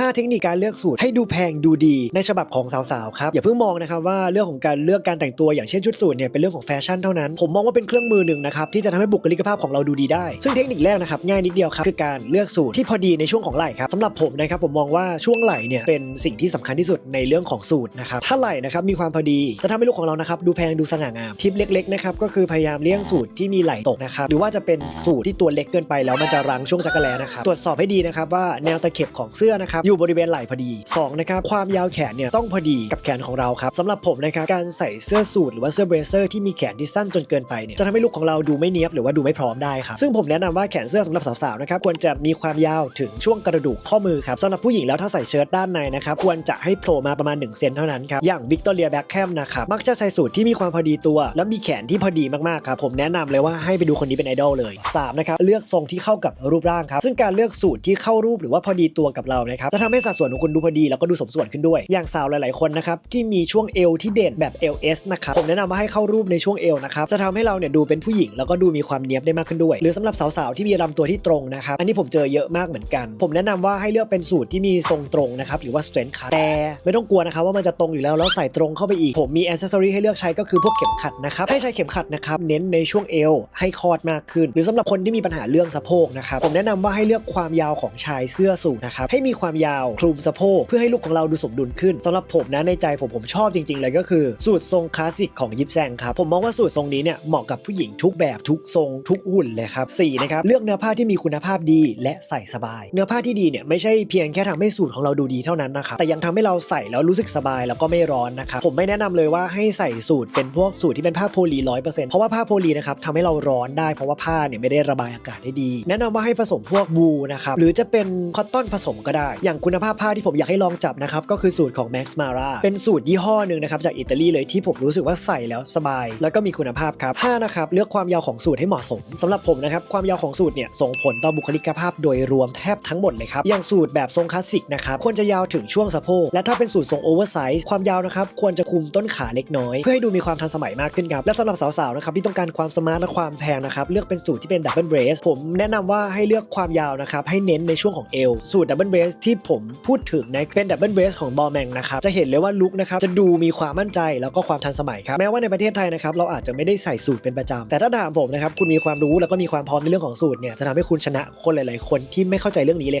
5 เทคนิคการเลือกสูตรให้ดูแพงดูดีในฉบับของสาวๆครับอย่าเพิ่งมองนะครับว่าเรื่องของการเลือกการแต่งตัวอย่างเช่นชุดสูทเนี่ยเป็นเรื่องของแฟชั่นเท่านั้น ผมมองว่าเป็นเครื่องมือหนึ่งนะครับที่จะทำให้บุคลิกภาพของเราดูดีได้ ซึ่งเทคนิคแรกนะครับง่ายนิดเดียวครับคือการเลือกสูตรที่พอดีในช่วงของไหล่ครับสำหรับผมนะครับผมมองว่าช่วงไหล่เนี่ยเป็นสิ่งที่สำคัญที่สุดในเรื่องของสูตรนะครับถ้าไหล่นะครับมีความพอดีจะทำให้ลูกของเรานะครับดูแพงดูสง่างามทิปเล็กๆนะครับก็คือพยายามเลี่ยงสูตรที่มีไหล่ตกนะครับหรือว่าจะเป็นสูตรที่ตัวเล็กเกินไปแล้วมันจะรั้งช่วงจักรแลนะครับตรวจสอบให้ดีนะครับว่าแนวตะเข็บของเสื้อนะครับอยู่บริเวณไหล่พอดีสองนะครับความยาวแขนเนี่ยต้องพอดีกับแขนของเราครับสำหรับผมนะครับการใส่เสื้อสูทหรือว่าเสื้อเบรเซอร์ที่มีแขนที่สั้นจนเกินไปเนี่ยจะทำให้ลูกของเราดูไม่เนี้ยบหรือว่าดูไม่พร้อมได้ครับซึ่งผมแนะนำว่าแขนเสื้อสำหรับสาวๆนะครับควรจะมีความยาวถึงช่วงกระดูกข้อมือครับสำหรับผู้หญิงแล้วถ้าใส่เชิ้ตด้านในนะครับควรจะให้โผล่มาประมาณ1เซนเท่านั้นครับอย่างวิกตอเรียแบ็คแคมนะครับมักจะใส่สูทที่มีความพอดีตัว และมีแขนที่พอดีมากๆครับผมแนะนำเลยว่าให้ไปดูคนนี้เป็นไอดอลเลยสามนะครับเลือกทรงที่เข้ากับรูปร่างครับซึ่งการเลือกสูตรที่เข้ารูปหรือว่าพอดีตัวกับเรานะครับจะทำให้สัดส่วนของคุณดูพอดีแล้วก็ดูสมส่วนขึ้นด้วย อย่างสาวหลายๆคนนะครับที่มีช่วงเอวที่เด่นแบบ LS นะครับผมแนะนำว่าให้เข้ารูปในช่วงเอวนะครับจะทำให้เราเนี่ยดูเป็นผู้หญิงแล้วก็ดูมีความเนียบได้มากขึ้นด้วย หรือสำหรับสาวๆที่มีลำตัวที่ตรงนะครับอันนี้ผมเจอเยอะมากเหมือนกัน ผมแนะนำว่าให้เลือกเป็นสูตรที่มีทรงตรงนะครับหรือว่า straight cut แต่ไม่ต้องกลัวนะครับว่ามันจะตรงอยู่แล้วแล้วใส่ตรงเข้าไปอีกผมมี accessory ให้เลือกใช้ก็คือพวกเข็มขัดนะครับให้ใช้เข็มขัดนะครับเน้นในช่วงเอวให้คอดมากขึ้น หรือสำหรับคนที่มีปัญหาเรื่องสะโพกนะครับผมแนะนำว่าให้เลือกความยาวของชายเสื้อสูทนะครับให้มีความยาวคลุมสะโพกเพื่อให้ลูกของเราดูสมดุลขึ้นสำหรับผมนะในใจผมผมชอบจริง ๆ เลยก็คือ สูตรทรงคลาสสิกของยิปแซงครับ ผมมองว่าสูตรทรงนี้เนี่ยเหมาะกับผู้หญิงทุกแบบทุกทรงทุกหุ่นเลยครับสี่นะครับเลือกเนื้อผ้าที่มีคุณภาพดีและใส่สบาย เนื้อผ้าที่ดีเนี่ยไม่ใช่เพียงแค่ทำให้สูตรของเราดูดีเท่านั้นนะครับแต่ยังทำให้เราใส่แล้วรู้สึกสบายแล้วก็ไม่ร้อนนะครับผมไม่แนะนำเลยว่าให้ใส่สูตรเป็นพวกสูตรที่เป็นผ้าโพลีร้อยเปอร์เซ็นต์เพราะว่าผ้าโพลีนะครับทำให้เราร้อนได้เพราะว่าผ้าเนี่ยไม่ได้ระบายอากาศได้ดี แนะนำว่าให้ผสมพวกวูนะครับหรือจะเป็นคอตตอนผสมก็ได้อย่างคุณภาพผ้าที่ผมอยากให้ลองจับนะครับก็คือสูตรของ Max Mara เป็นสูตรยี่ห้อหนึ่งนะครับจากอิตาลีเลยที่ผมรู้สึกว่าใส่แล้วสบาย แล้วก็มีคุณภาพครับห้านะครับเลือกความยาวของสูตรให้เหมาะสมสำหรับผมนะครับความยาวของสูตรเนี่ยส่งผลต่อบุคลิกภาพโดยรวมแทบทั้งหมดเลยครับอย่างสูตรแบบทรงคลาสสิกนะครับควรจะยาวถึงช่วงสะโพกและถ้าเป็นสูตรทรงโอเวอร์ไซส์ความยาวนะครับควรจะคุมต้นขาเล็กน้อย เพื่อให้ดูมีความทันสมัยมากขึ้นครับและสำหรับสาวๆนะครับที่ต้องการความสมาร์ทและความแพงนะครับเลือกเป็นสูตรที่เป็นดับเบิลเบรสผมแนะนำว่าให้เลือกความยาวนะครับให้เน้นในช่วงของเอวสูตรดับเบิลเบรสที่ผมพูดถึงนะเป็นดับเบิลเบสของบอลแมงนะครับจะเห็นเลยว่าลุกนะครับจะดูมีความมั่นใจแล้วก็ความทันสมัยครับแม้ว่าในประเทศไทยนะครับเราอาจจะไม่ได้ใส่สูตรเป็นประจำแต่ถ้าถามผมนะครับคุณมีความรู้แล้วก็มีความพร้อมในเรื่องของสูตรเนี่ยจะทำให้คุณชนะคนหลาย ๆ คนที่ไม่เข้าใจเรื่องนี้เลยครับ